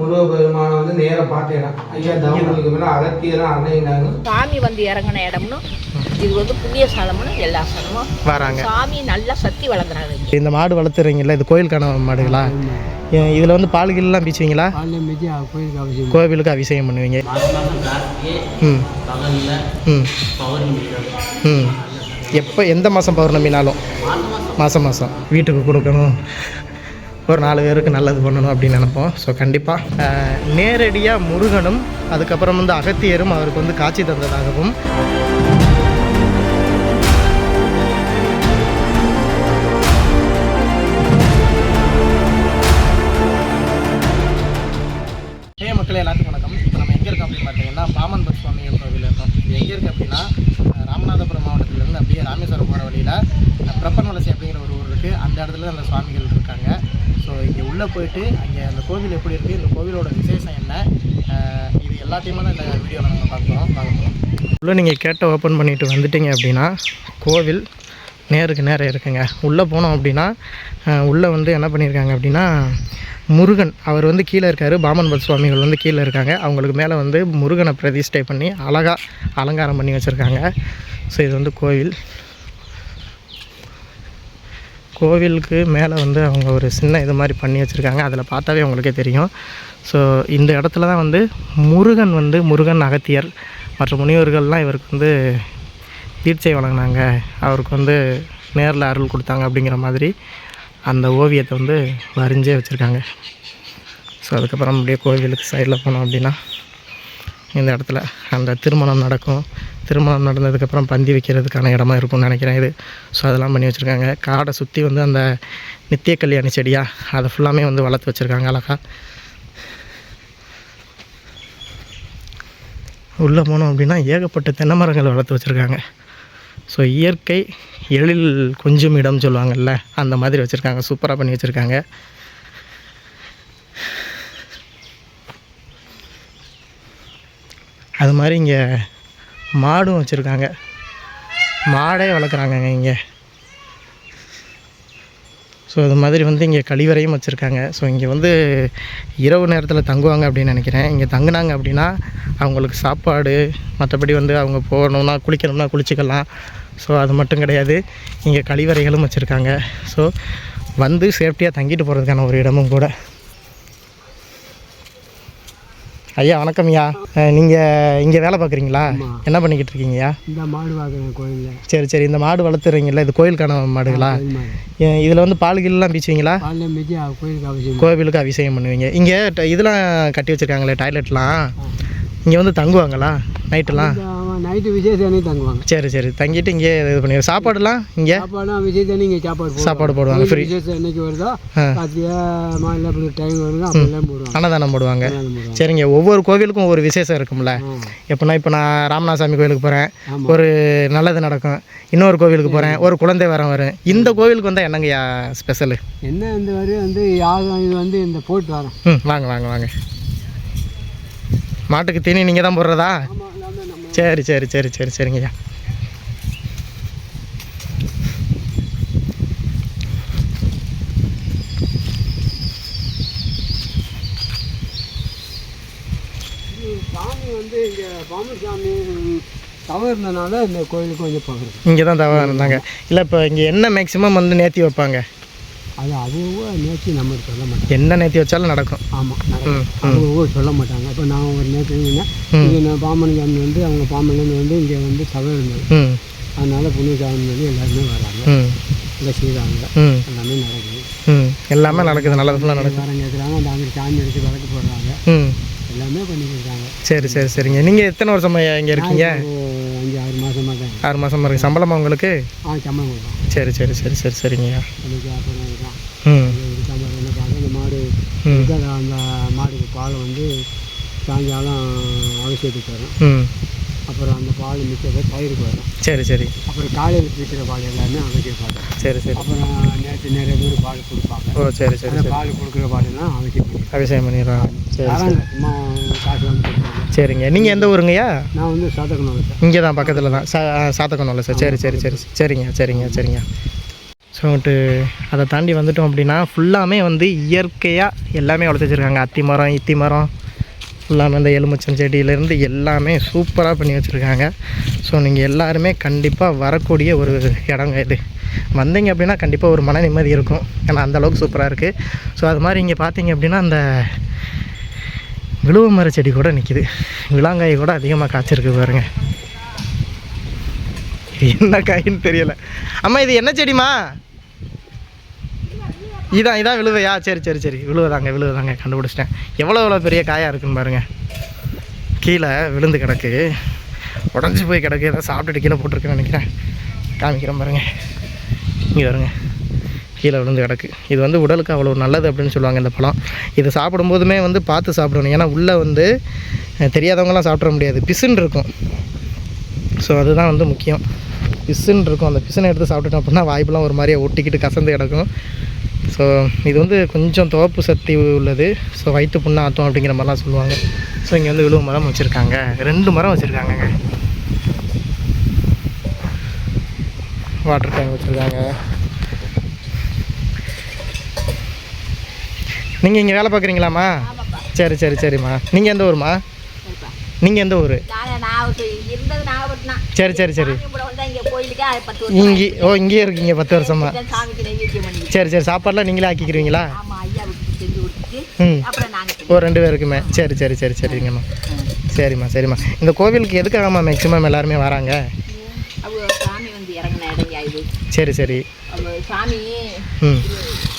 முருக பெருமானை வந்து நேராக பார்த்த இடம் ஐயா தவங்களுக்கு மேலே அகத்தியரும் அன்னையினாங்க சாமி வந்து இறங்கின இடம்னு இது வந்து புண்ணிய ஸ்தலம்னு எல்லா ஸ்தலமும் வராங்க. சாமி நல்லா சக்தி வளர்ந்துறாங்க. இந்த மாடு வளர்த்துறீங்களா இது கோயிலுக்கான மாடுகளா? இதில் வந்து பால் கீழெலாம் பீச்சுவீங்களா? கோவிலுக்கு அபிஷேகம் பண்ணுவீங்க. ம். ம். ம். எப்போ எந்த மாதம் பௌர்ணமினாலும்? மாதம் மாதம் வீட்டுக்கு கொடுக்கணும். ஒரு நாலு பேருக்கு நல்லது பண்ணணும் அப்படின்னு நினைப்போம். ஸோ கண்டிப்பாக நேரடியாக முருகனும் அதுக்கப்புறம் வந்து அகத்தியரும் அவருக்கு வந்து காட்சி தந்ததாகவும். மக்களே எல்லாத்துக்கும் வணக்கம். இப்போ நம்ம எங்கே இருக்கோம் அப்படின்னு பார்த்தீங்கன்னா பாமன் பஸ் சுவாமிகள் கோவில் இருக்கோம் இது எங்கே இருக்குது அப்படின்னா அஹ், ராமநாதபுரம் மாவட்டத்திலேருந்து அப்படியே ராமேஸ்வரம் போகிற வழியில் பிரப்பன்வலசி அப்படிங்கிற ஒரு ஊர் இருக்குது அந்த இடத்துல தான் அந்த சுவாமிகள் இருக்காங்க ஸோ இங்கே உள்ளே போயிட்டு அங்கே அந்த கோவில் எப்படி இருக்குது இந்த கோவிலோட விசேஷம் என்ன இது எல்லாத்தையுமே தான் இந்த வீடியோவில் நம்ம பார்க்குறோம் பார்க்குறோம் உள்ளே நீங்கள் கேட்ட ஓப்பன் பண்ணிவிட்டு வந்துட்டீங்க அப்படின்னா கோவில் நேருக்கு நேரம் இருக்குங்க. உள்ளே போனோம் அப்படின்னா உள்ளே வந்து என்ன பண்ணியிருக்காங்க அப்படின்னா முருகன் அவர் வந்து கீழே இருக்கார். பாமன் பட் சுவாமிகள் வந்து கீழே இருக்காங்க. அவங்களுக்கு மேலே வந்து முருகனை பிரதிஷ்டை பண்ணி அழகாக அலங்காரம் பண்ணி வச்சுருக்காங்க. ஸோ இது வந்து கோவில். கோவிலுக்கு மேலே வந்து அவங்க ஒரு சின்ன இது மாதிரி பண்ணி வச்சுருக்காங்க. அதில் பார்த்தாவே அவங்களுக்கே தெரியும். ஸோ இந்த இடத்துல தான் வந்து முருகன் வந்து முருகன் அகத்தியர் மற்ற முனிவர்கள்லாம் இவருக்கு வந்து தீட்சை வழங்கினாங்க. அவருக்கு வந்து நேரில் அருள் கொடுத்தாங்க அப்படிங்கிற மாதிரி அந்த ஓவியத்தை வந்து வரைஞ்சே வச்சுருக்காங்க. ஸோ அதுக்கப்புறம் அப்படியே கோவிலுக்கு சைடில் போனோம் அப்படின்னா இந்த இடத்துல அந்த திருமணம் நடக்கும். திருமணம் நடந்ததுக்கப்புறம் பந்தி வைக்கிறதுக்கான இடமா இருக்கும்னு நினைக்கிறேன் இது. ஸோ அதெல்லாம் பண்ணி வச்சுருக்காங்க. காடை சுற்றி வந்து அந்த நித்திய கல்யாணி செடியாக அதை ஃபுல்லாமே வந்து வளர்த்து வச்சுருக்காங்க அழகா. உள்ளே போனோம் அப்படின்னா ஏகப்பட்ட தென்னை மரங்கள் வளர்த்து வச்சுருக்காங்க. ஸோ இயற்கை எழில் கொஞ்சம் இடம் சொல்லுவாங்கல்ல அந்த மாதிரி வச்சுருக்காங்க. சூப்பராக பண்ணி வச்சுருக்காங்க. அது மாதிரி இங்கே மாடும் வச்சுருக்காங்க. மாடே வளர்க்குறாங்கங்க இங்கே. ஸோ அது மாதிரி வந்து இங்கே கழிவறையும் வச்சுருக்காங்க. ஸோ இங்கே வந்து இரவு நேரத்தில் தங்குவாங்க அப்படின்னு நினைக்கிறேன். இங்கே தங்குனாங்க அப்படின்னா அவங்களுக்கு சாப்பாடு மற்றபடி வந்து அவங்க போகணுன்னா குளிக்கணும்னா குளிச்சுக்கலாம். ஸோ அது மட்டும் கிடையாது. இங்கே கழிவறைகளும் வச்சுருக்காங்க. ஸோ வந்து சேஃப்டியாக தங்கிட்டு போகிறதுக்கான ஒரு இடமும் கூட. ஐயா வணக்கம் ஐயா. நீங்கள் இங்கே வேலை பார்க்குறீங்களா? என்ன பண்ணிக்கிட்டு இருக்கீங்கய்யா இந்த மாடு பார்க்குறேன் கோயிலில். சரி சரி. இந்த மாடு வளர்த்துறீங்களா இது கோயிலுக்கான மாடுகளா? இதில் வந்து பால் கீழெலாம் பீச்சுவீங்களா? கோயிலுக்கு அவசியம் கோவிலுக்கு அபிஷேகம் பண்ணுவீங்க. இங்கே இதெல்லாம் கட்டி வச்சுருக்காங்களே டாய்லெட்லாம் இங்கே வந்து தங்குவாங்களா? நைட்டுலாம் ஆமாம் நைட்டு அன்னைக்கு தங்குவாங்க. சரி சரி. தங்கிட்டு இங்கே இது பண்ணி சாப்பாடுலாம் இங்கே? சாப்பாடுலாம் அன்னைக்கு சாப்பாடு. சாப்பாடு போடுவாங்க ஃப்ரீ என்னைக்கு வருதோ மாநில டைம் வருதோ அப்படிலாம் போடுவாங்க. அன்னதானம் போடுவாங்க. சரிங்க. ஒவ்வொரு கோவிலுக்கும் ஒவ்வொரு விசேஷம் இருக்கும்ல. எப்படின்னா இப்போ நான் ராமநாதசாமி கோயிலுக்கு போகிறேன். ஒரு நல்லது நடக்கும். இன்னொரு கோவிலுக்கு போகிறேன் ஒரு குழந்தை வரம் வரும். இந்த கோவிலுக்கு வந்தால் என்னங்கய்யா ஸ்பெஷலு என்ன இந்த வரி வந்து யாரும் இது வந்து இந்த போட்டு வரோம் ம் வாங்க வாங்க வாங்க. மாட்டுக்கு தீனி நீங்கள் தான் போடுறதா? சரி சரி சரி சரி சரிங்கய்யா வந்து இங்கே பாம்பன் சாமி தவறு இருந்தனால இந்த கோயிலுக்கு கொஞ்சம் பார்க்குறது இங்கே தான் தவறு இருந்தாங்க இல்லை இப்போ இங்கே என்ன மேக்ஸிமம் வந்து நேர்த்தி வைப்பாங்க? அது அதுவும் நேற்று நம்ம சொல்ல மாட்டாங்க. என்ன நேர்த்தி வச்சாலும் நடக்கும். ஆமாம் அவங்க சொல்ல மாட்டாங்க. இப்போ நான் ஒரு நேற்று இங்கே நான் பாம்பன் சாமி வந்து அவங்க பாம்பன்லேருந்து வந்து இங்கே வந்து தவறு இருந்தது அதனால புண்ணிய சாமி வந்து எல்லாருமே வராங்க. இல்லை செய்கிறாங்க எல்லாமே நடக்குது. எல்லாமே நடக்குது. நல்லது ஃபுல்லாக நடக்குது. வேறு கேட்குறாங்க அந்த சாமி எடுத்து விளக்கு போடுறாங்க. எல்லாமே பண்ணிட்டு இருக்காங்க. சரி சரி சரிங்க. நீங்கள் எத்தனை வருஷமா இங்கே இருக்கீங்க? அஞ்சு ஆறு மாதமாக தான் ஆறு மாதமாக இருக்கு சம்பளமா உங்களுக்கு? ஆ சம்பளம் சரி சரி சரி சரி சரிங்கய்யா. அப்புறம் இருக்கான் ம் இருக்காம என்ன பார்க்க அந்த மாடு ம் இருக்கு. அது அந்த மாடுக்கு பால் வந்து சாயங்காலம் அவசியத்துக்கு வரும் அப்புறம் அந்த பால் மிச்சத்தை பயிருக்கு வரும் சரி சரி. அப்புறம் காலையில் பிடிக்கிற பால் எல்லாமே அவசிய பால் சரி சரி. அப்புறம் நேற்று நிறைய பேர் பால் கொடுப்பாங்க. ஓ சரி சரி பால் கொடுக்குற பாலெல்லாம் அவசியம் பண்ணி அபிஷேகம் பண்ணிடுறாங்க. சரி சும்மா காசு வந்து சரிங்க. நீங்கள் எந்த ஊருங்கய்யா? நான் வந்து சாத்தக்கணும் சார். இங்கே தான் பக்கத்தில் தான் சா சாத்தக்கணும்ல சார். சரி சரி சரி. சரிங்க சரிங்க சரிங்க. ஸோ வந்துட்டு அதை தாண்டி வந்துட்டோம் அப்படின்னா ஃபுல்லாமே வந்து இயற்கையாக எல்லாமே வளர்த்து வச்சுருக்காங்க. அத்தி மரம் இத்தி மரம் ஃபுல்லாமே இந்த எலுமிச்சம் செடியிலேருந்து எல்லாமே சூப்பராக பண்ணி வச்சுருக்காங்க. ஸோ நீங்கள் எல்லாருமே கண்டிப்பாக வரக்கூடிய ஒரு இடங்க இது. வந்தீங்க அப்படின்னா கண்டிப்பாக ஒரு மன நிம்மதி இருக்கும். ஏன்னா அந்தளவுக்கு சூப்பராக இருக்குது ஸோ அது மாதிரி இங்கே பார்த்தீங்க அப்படின்னா அந்த விழுவ மர செடி கூட நிற்கிது விளாங்காய் கூட அதிகமாக காய்ச்சிருக்கு பாருங்க. என்ன காயின்னு தெரியலை. அம்மா இது என்ன செடிமா இதான் இதான் விழுவையா? சரி சரி சரி. விழுவதாங்க விழுவதாங்க. கண்டுபிடிச்சிட்டேன். எவ்வளோ எவ்வளோ பெரிய காயாக இருக்குன்னு பாருங்கள் கீழே விழுந்து கிடக்கு. உடஞ்சி போய் கிடக்கு. ஏதாவது சாப்பிட்டுட்டு கீழே போட்டிருக்குன்னு நினைக்கிறேன். காமிக்கிறேன் பாருங்கள் இங்கே வருங்க கீழே விழுந்து கிடக்கு. இது வந்து உடலுக்கு அவ்வளோ நல்லது அப்படின்னு சொல்லுவாங்க இந்த பழம். இது சாப்பிடும்போதுமே வந்து பார்த்து சாப்பிடணும். ஏன்னா உள்ளே வந்து தெரியாதவங்களாம் சாப்பிட முடியாது. பிசுன்னு இருக்கும். ஸோ அதுதான் வந்து முக்கியம். பிசுன்னு இருக்கும். அந்த பிசுனை எடுத்து சாப்பிட்டுட்டோம் அப்படின்னா வாய்ப்பெல்லாம் ஒரு மாதிரியே ஒட்டிக்கிட்டு கசந்து கிடக்கும். ஸோ இது வந்து கொஞ்சம் துவப்பு சக்தி உள்ளது. ஸோ வயிற்று புண்ணு ஆத்தம் அப்படிங்கிற மாதிரிலாம் சொல்லுவாங்க. ஸோ இங்கே வந்து விழுவு மரம் வச்சுருக்காங்க. ரெண்டு மரம் வச்சுருக்காங்கங்க. வாட்டர் டேங்க் வச்சுருக்காங்க. நீங்கள் இங்கே வேலை பார்க்குறீங்களாம்மா? சரி சரி சரிம்மா. நீங்கள் எந்த ஊருமா நீங்கள் எந்த ஊர்? சரி சரி சரி. இங்கே ஓ இங்கேயே இருக்கீங்க பத்து வருஷமா. சரி சரி சாப்பாடுலாம் நீங்களே ஆக்கிக்கிறீங்களா ம். ஓ ரெண்டு பேருக்குமே. சரி சரி சரி சரிங்கம்மா. சரிம்மா சரிம்மா. இந்த கோவிலுக்கு எதுக்காகம்மா மேக்ஸிமம் எல்லாருமே வராங்க? சரி சரி. சாமி ம்.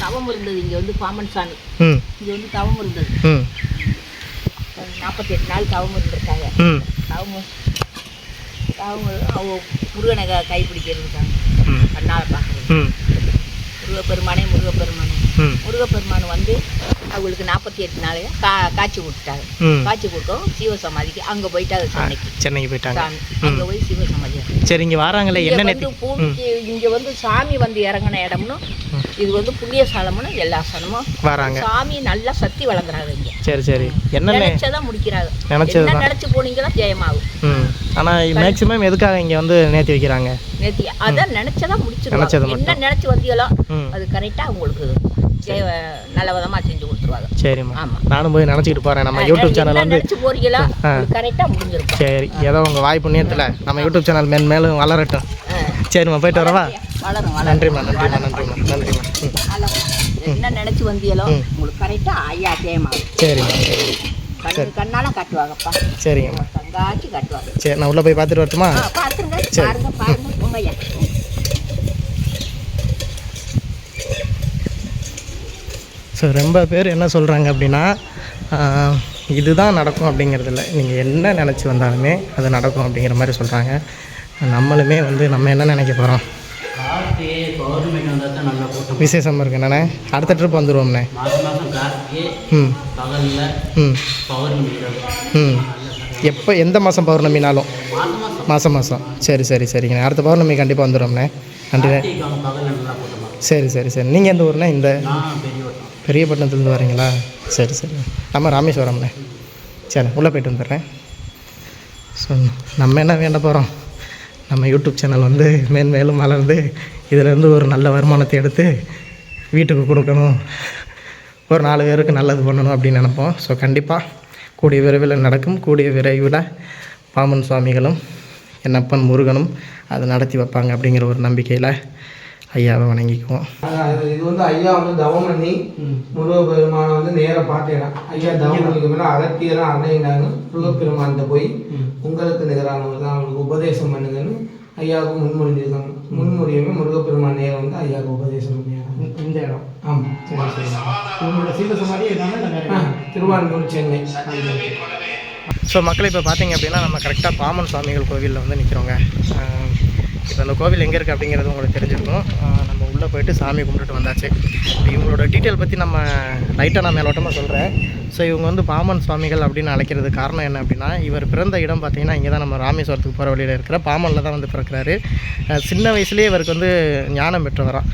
தவம் இருந்தது. இங்கே வந்து பாமன் சாமி. ம். இங்கே வந்து தவம் இருந்தது. ம். நாற்பத்தி எட்டு நாள் தவம் இருந்திருக்காங்க. ம். அவங்க அவங்க அவங்க முருகனை க- கைப்பிடிக்கிறது இருக்காங்க கண்ணால் பார்க்குறது ம். முருகப்பெருமானே முருகப்பெருமானே. முருகப்பெருமான் வந்து அவங்களுக்கு நாற்பத்தி எட்டு நாள் கா காட்சி கொடுத்துட்டாங்க காட்சி கொடுத்தோம். சிவ சமாதிக்கு அங்கே போயிட்டாங்க சென்னைக்கு. சென்னைக்கு போயிட்டாங்க. அங்கே போய் சிவ சமாதி சரி இங்கே வராங்களே? என்ன நேத்தி பூமிக்கு இங்க வந்து சாமி வந்து இறங்கின இடம்னு இது வந்து புண்ணிய ஸ்தலம்னு எல்லா ஸ்தலமும் வராங்க. சாமி நல்லா சக்தி வளர்ந்துறாங்க இங்க. சரி சரி. என்னென்ன? நினைச்சதான் முடிக்கிறாங்க நினைச்சது என்ன நினைச்சு போனீங்களா ஜெயமாகும் ம். ஆனால் மேக்ஸிமம் எதுக்காக இங்கே வந்து நேர்த்தி வைக்கிறாங்க? நேத்தி அதான் நினைச்சதான் முடிச்சிருவாங்க நினைச்சது என்ன. நினைச்சு வந்தீங்களோ அது கரெக்டா உங்களுக்கு ஜெய நல்ல விதமா சரிம்மா. நானும் போய் நினச்சிக்கிட்டு போகிறேன் நம்ம யூடியூப் சேனல் வந்து சரி ஏதோ உங்கள் வாய் புண்ணியத்தில் நம்ம யூடியூப் சேனல் மேன் மேலும் வளரட்டும். சரிம்மா போயிட்டு வரவா? நன்றிம்மா நன்றிம்மா நன்றிம்மா நன்றிம்மா. என்ன நினைச்சு ம். உங்களுக்கு கரெக்டா ஐயா சரிம்மா. சரி. கண்ணு கண்ணால காட்டுவாங்கப்பா. சரிங்கம்மா. சரி நான் உள்ளே போய் பார்த்துட்டு வரட்டுமா? சரி. பாருங்க பாருங்க போங்க ஐயா ஸோ ரொம்ப பேர் என்ன சொல்கிறாங்க அப்படின்னா இதுதான் நடக்கும் அப்படிங்கிறது இல்லை நீங்கள் என்ன நினச்சி வந்தாலுமே அது நடக்கும் அப்படிங்கிற மாதிரி சொல்கிறாங்க நம்மளுமே வந்து நம்ம என்ன நினைக்க போகிறோம் கார்த்திகை பௌர்ணமிக்கு வந்தால் தான் நல்லா கூட்டம் விசேஷம் இருக்கு. என்னண்ணே? அடுத்த ட்ரிப் வந்துடுவோம்ண்ணே ம். ம். ம். எப்போ எந்த மாதம் பௌர்ணமினாலும்? மாதம் மாதம் சரி சரி சரிங்கண்ணே. அடுத்த பௌர்ணமி கண்டிப்பாக வந்துடுவோம்ண்ணே நன்றிண்ணே சரி சரி சரி. நீங்கள் எந்த ஊர்ண்ணே? இந்த பெரியப்பட்டினத்துலேருந்து வரீங்களா? சரி சரி. நம்ம ராமேஸ்வரம்ண்ணே. சரி உள்ளே போயிட்டு வந்துடுறேன். ஸோ நம்ம என்ன வேண்ட போகிறோம் நம்ம யூடியூப் சேனல் வந்து மேன்மேலும் வளர்ந்து இதிலேருந்து ஒரு நல்ல வருமானத்தை எடுத்து வீட்டுக்கு கொடுக்கணும். ஒரு நாலு பேருக்கு நல்லது பண்ணணும் அப்படின்னு நினைப்போம். ஸோ கண்டிப்பாக கூடிய விரைவில் நடக்கும். கூடிய விரைவில் பாமன் சுவாமிகளும் என்னப்பன் முருகனும் அதை நடத்தி வைப்பாங்க அப்படிங்கிற ஒரு நம்பிக்கையில் ஐயாவை வணங்கிக்குவோம். இது வந்து ஐயா வந்து தவம் பண்ணி முருகப்பெருமானை வந்து நேரா பார்த்தேன் ஐயா தவம் பண்ணிக்க மேலே அகத்தியெல்லாம் அன்னையினாங்க முருகப்பெருமான்கிட்ட போய் உங்களுக்கு நிகரானவர் தான் அவங்களுக்கு உபதேசம் பண்ணுங்கன்னு ஐயாவுக்கு முன்மொழிஞ்சிருக்காங்க. முன்மொழியுமே முருகப்பெருமான் நேரம் வந்து ஐயாவுக்கு உபதேசம் பண்ணியாங்க இந்த இடம். ஆமாம் சரி சரி. உங்களோட சீத சமாதி திருவான்மூர் சென்னை. ஸோ மக்கள் இப்போ பார்த்தீங்க அப்படின்னா நம்ம கரெக்டாக பாமன் சுவாமிகள் கோவிலில் வந்து நிற்கிறோங்க இப்போ அந்த கோவில் எங்கே இருக்குது அப்படிங்கிறது உங்களுக்கு தெரிஞ்சிருக்கும். நம்ம உள்ளே போயிட்டு சாமி கும்பிட்டுட்டு வந்தாச்சு. இப்போ இவங்களோட டீட்டெயில் பற்றி நம்ம லைட்டாக நான் மேலோட்டமாக சொல்கிறேன் ஸோ இவங்க வந்து பாமன் சுவாமிகள் அப்படின்னு அழைக்கிறது காரணம் என்ன அப்படின்னா இவர் பிறந்த இடம் பார்த்தீங்கன்னா இங்கே தான் நம்ம ராமேஸ்வரத்துக்கு போகிற வழியில் இருக்கிற பாமனில் தான் வந்து பிறக்கிறாரு. சின்ன வயசுலேயே இவருக்கு வந்து ஞானம் பெற்றவராம்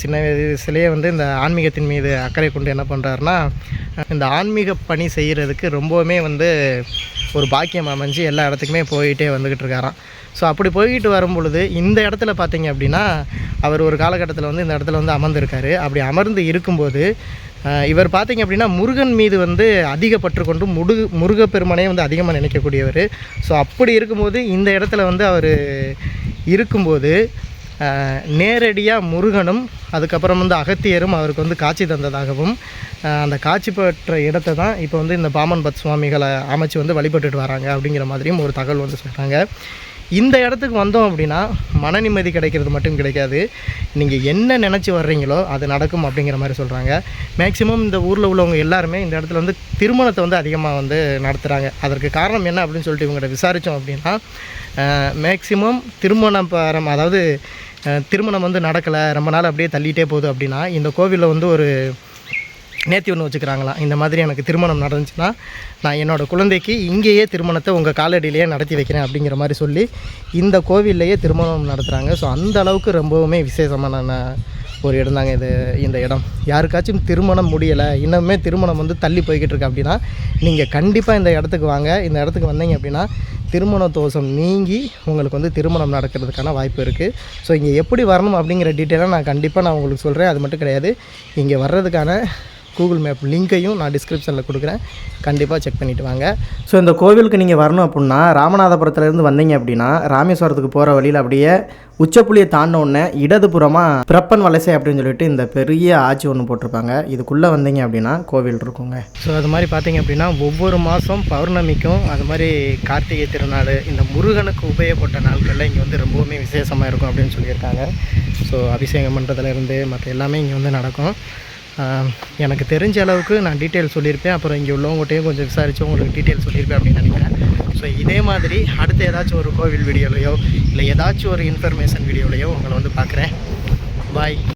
சின்ன வயசுலேயே வந்து இந்த ஆன்மீகத்தின் மீது அக்கறை கொண்டு என்ன பண்ணுறாருன்னா இந்த ஆன்மீக பணி செய்கிறதுக்கு ரொம்பவுமே வந்து ஒரு பாக்கியம் அமைஞ்சு எல்லா இடத்துக்குமே போயிட்டே வந்துக்கிட்டு இருக்காராம். ஸோ அப்படி போய்கிட்டு வரும் பொழுது இந்த இடத்துல பார்த்தீங்க அப்படின்னா அவர் ஒரு காலகட்டத்தில் வந்து இந்த இடத்துல வந்து அமர்ந்திருக்காரு. அப்படி அமர்ந்து இருக்கும்போது இவர் பார்த்தீங்க அப்படின்னா முருகன் மீது வந்து அதிக பற்று கொண்டு முருகு முருகப்பெருமானே வந்து அதிகமாக நினைக்கக்கூடியவர். ஸோ அப்படி இருக்கும்போது இந்த இடத்துல வந்து அவர் இருக்கும்போது நேரடியாக முருகனும் அதுக்கப்புறம் வந்து அகத்தியரும் அவருக்கு வந்து காட்சி தந்ததாகவும் அந்த காட்சி பெற்ற இடத்தை தான் இப்போ வந்து இந்த பாமன் பத் சுவாமிகளை அமைச்சு வந்து வழிபட்டுட்டு வராங்க அப்படிங்கிற மாதிரியும் ஒரு தகவல் வந்து சொல்கிறாங்க இந்த இடத்துக்கு வந்தோம் அப்படின்னா மன நிம்மதி கிடைக்கிறது மட்டும் கிடைக்காது. நீங்கள் என்ன நினச்சி வர்றீங்களோ அது நடக்கும் அப்படிங்கிற மாதிரி சொல்கிறாங்க மேக்ஸிமம் இந்த ஊரில் உள்ளவங்க எல்லாருமே இந்த இடத்துல வந்து திருமணத்தை வந்து அதிகமாக வந்து நடத்துகிறாங்க அதற்கு காரணம் என்ன அப்படின்னு சொல்லிட்டு இவங்கள்ட்ட விசாரித்தோம் அப்படின்னா மேக்ஸிமம் திருமணம் பாரம் அதாவது திருமணம் வந்து நடக்கலை. ரொம்ப நாள் அப்படியே தள்ளிட்டே போகுது அப்படின்னா இந்த கோவிலில் வந்து ஒரு நேர்த்தி ஒன்று வச்சுக்கிறாங்களாம். இந்த மாதிரி எனக்கு திருமணம் நடந்துச்சுன்னா நான் என்னோடய குழந்தைக்கு இங்கேயே திருமணத்தை உங்கள் காலடியிலேயே நடத்தி வைக்கிறேன் அப்படிங்கிற மாதிரி சொல்லி இந்த கோவில்லையே திருமணம் நடத்துகிறாங்க ஸோ அந்த அளவுக்கு ரொம்பவுமே விசேஷமான நான் ஒரு இடம் தாங்க இது இந்த இடம். யாருக்காச்சும் திருமணம் முடியலை இன்னுமே திருமணம் வந்து தள்ளி போய்கிட்டு இருக்கு அப்படின்னா நீங்கள் கண்டிப்பாக இந்த இடத்துக்கு வாங்க. இந்த இடத்துக்கு வந்தீங்க அப்படின்னா திருமண தோஷம் நீங்கி உங்களுக்கு வந்து திருமணம் நடக்கிறதுக்கான வாய்ப்பு இருக்குது ஸோ இங்கே எப்படி வரணும் அப்படிங்கிற டீட்டெயிலாக நான் கண்டிப்பாக நான் உங்களுக்கு சொல்கிறேன் அது மட்டும் கிடையாது. இங்கே வர்றதுக்கான கூகுள் மேப் லிங்க்கையும் நான் டிஸ்கிரிப்ஷனில் கொடுக்குறேன். கண்டிப்பாக செக் பண்ணிவிட்டு வாங்க. ஸோ இந்த கோவிலுக்கு நீங்கள் வரணும் அப்படின்னா ராமநாதபுரத்துலேருந்து வந்தீங்க அப்படின்னா ராமேஸ்வரத்துக்கு போகிற வழியில் அப்படியே உச்சப்புளியை தாண்டினோடனே இடதுபுறமாக பிரப்பன் வலசை அப்படின்னு சொல்லிட்டு இந்த பெரிய ஆட்சி ஒன்று போட்டிருப்பாங்க. இதுக்குள்ளே வந்தீங்க அப்படின்னா கோவில் இருக்குங்க. ஸோ அது மாதிரி பார்த்தீங்க அப்படின்னா ஒவ்வொரு மாதம் பௌர்ணமிக்கும் அது மாதிரி கார்த்திகை திருநாள் இந்த முருகனுக்கு உபயோகப்பட்ட நாட்களில் இங்கே வந்து ரொம்பவுமே விசேஷமாக இருக்கும் அப்படின்னு சொல்லியிருக்காங்க. ஸோ அபிஷேகம் பண்ணுறதுலேருந்து மற்ற எல்லாமே இங்கே வந்து நடக்கும். எனக்கு தெரிஞ்ச அளவுக்கு நான் டீட்டெயில் சொல்லியிருப்பேன். அப்புறம் இங்கே உள்ளவங்ககிட்டையும் கொஞ்சம் விசாரித்து உங்களுக்கு டீட்டெயில் சொல்லியிருப்பேன் அப்படின்னு நினைக்கிறேன். ஸோ இதே மாதிரி அடுத்து ஏதாச்சும் ஒரு கோவில் வீடியோலையோ இல்லை ஏதாச்சும் ஒரு இன்ஃபர்மேஷன் வீடியோலையோ உங்களை வந்து பார்க்குறேன். பாய்